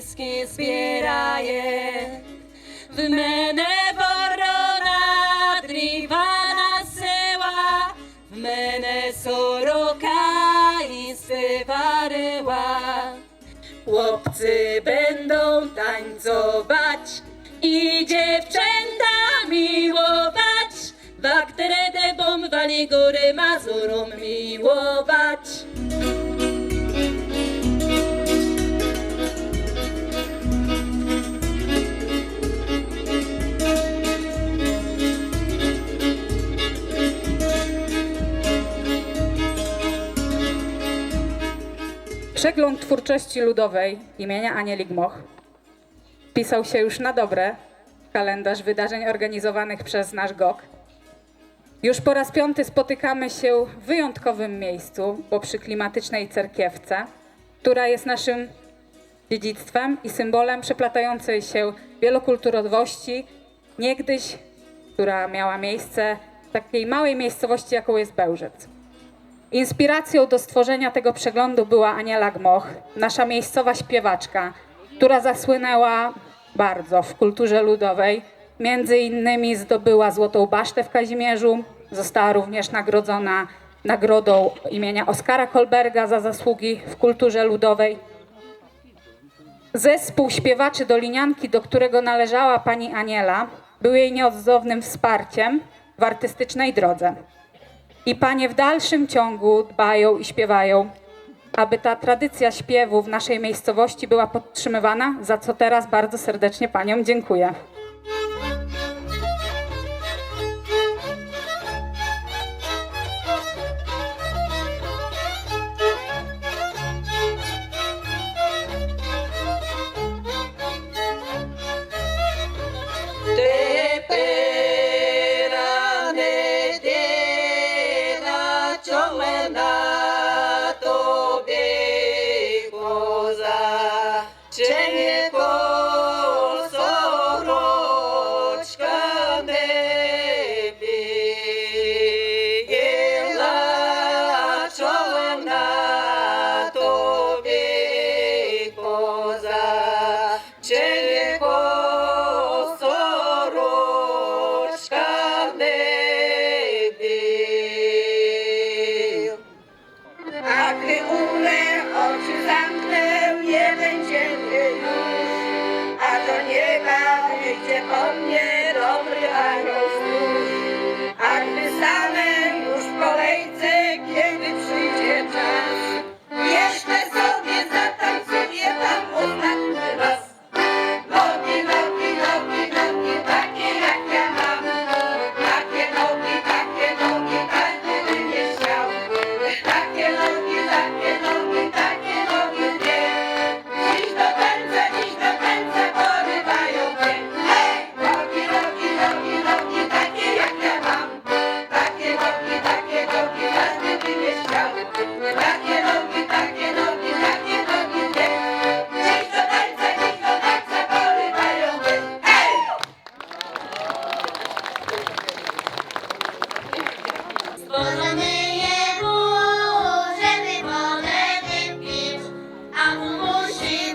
wszystkie zbieraje. W mene worona driwana w mene soroka i stewaryła. Chłopcy będą tańcować i dziewczęta miłować. Wakteredę bom wali góry Mazurom miłować. Przegląd twórczości ludowej imienia Anieli Gmoch pisał się już na dobre w kalendarz wydarzeń organizowanych przez nasz GOK. Już po raz piąty spotykamy się w wyjątkowym miejscu, bo przy klimatycznej cerkiewce, która jest naszym dziedzictwem i symbolem przeplatającej się wielokulturowości, niegdyś, która miała miejsce w takiej małej miejscowości, jaką jest Bełżec. Inspiracją do stworzenia tego przeglądu była Aniela Gmoch, nasza miejscowa śpiewaczka, która zasłynęła bardzo w kulturze ludowej. Między innymi zdobyła Złotą Basztę w Kazimierzu, została również nagrodzona nagrodą imienia Oskara Kolberga za zasługi w kulturze ludowej. Zespół śpiewaczy Dolinianki, do którego należała pani Aniela, był jej nieodzownym wsparciem w artystycznej drodze. I panie w dalszym ciągu dbają i śpiewają, aby ta tradycja śpiewu w naszej miejscowości była podtrzymywana, za co teraz bardzo serdecznie paniom dziękuję.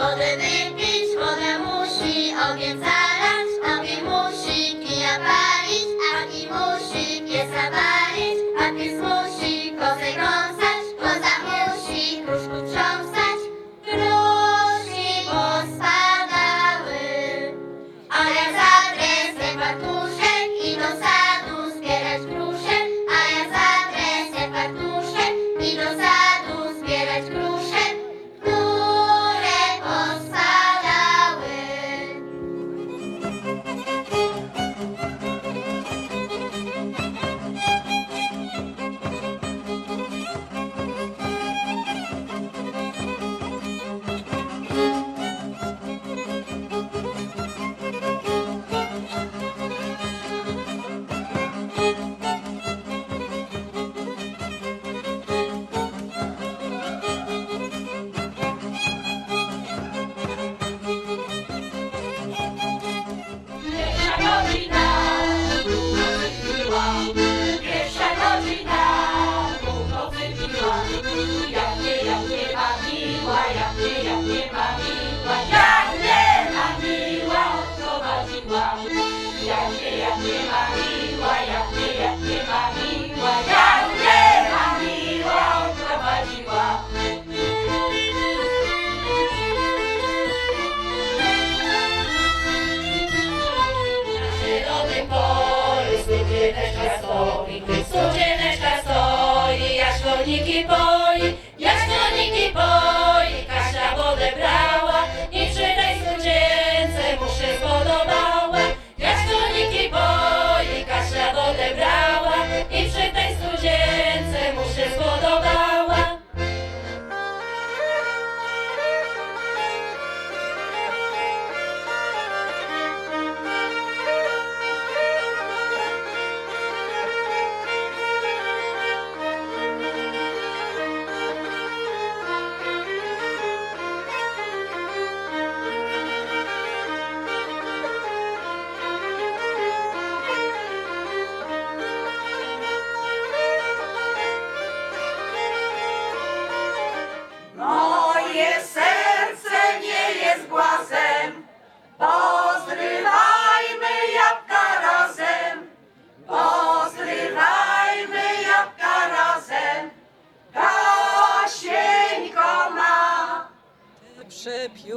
Wodę wypić, woda musi ogień zalać,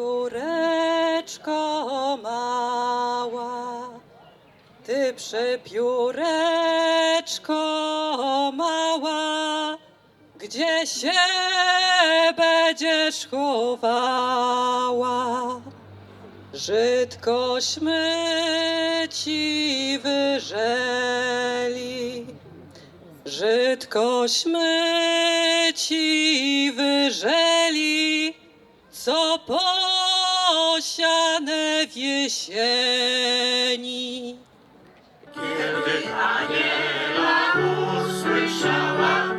Przepióreczko mała, ty przepióreczko mała, gdzie się będziesz chowała? Żydkośmy ci wyżeli, Żydkośmy ci wyżeli, co posiane w jesieni. usłyszała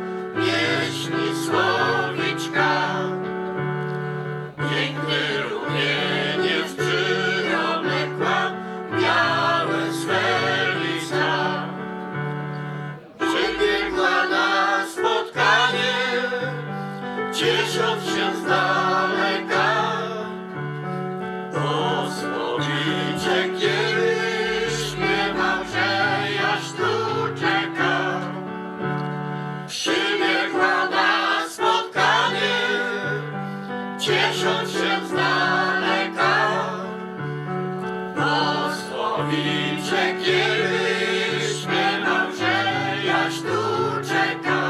jaś tu czeka.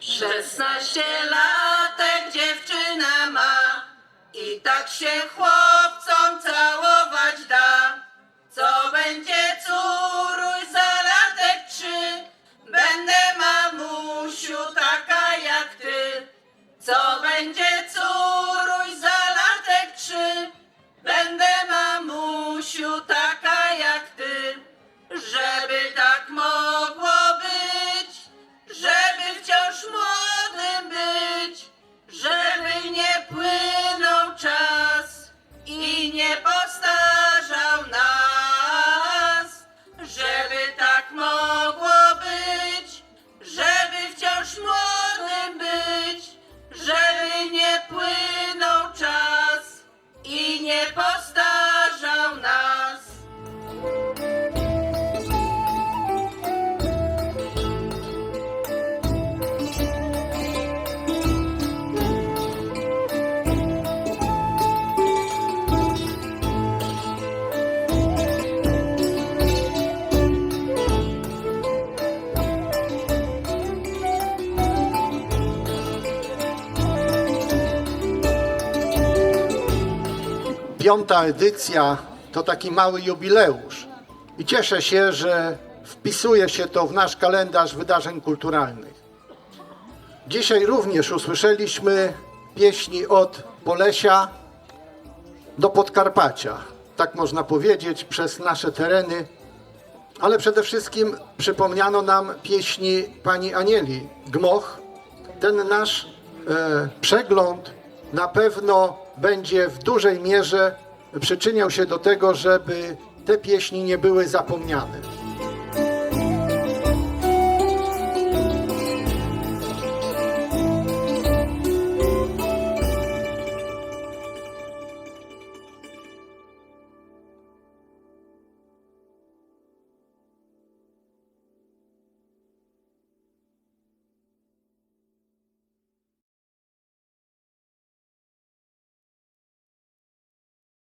Szesnaście latek dziewczyna ma i tak się chłopcom całować da. Co będzie córuj za latek trzy, będę mamusiu taka jak ty. Co będzie córuj Piąta edycja to taki mały jubileusz i cieszę się, że wpisuje się to w nasz kalendarz wydarzeń kulturalnych. Dzisiaj również usłyszeliśmy pieśni od Polesia do Podkarpacia, tak można powiedzieć, przez nasze tereny, ale przede wszystkim przypomniano nam pieśni pani Anieli Gmoch. Ten nasz e, przegląd na pewno będzie w dużej mierze przyczyniał się do tego, żeby te pieśni nie były zapomniane.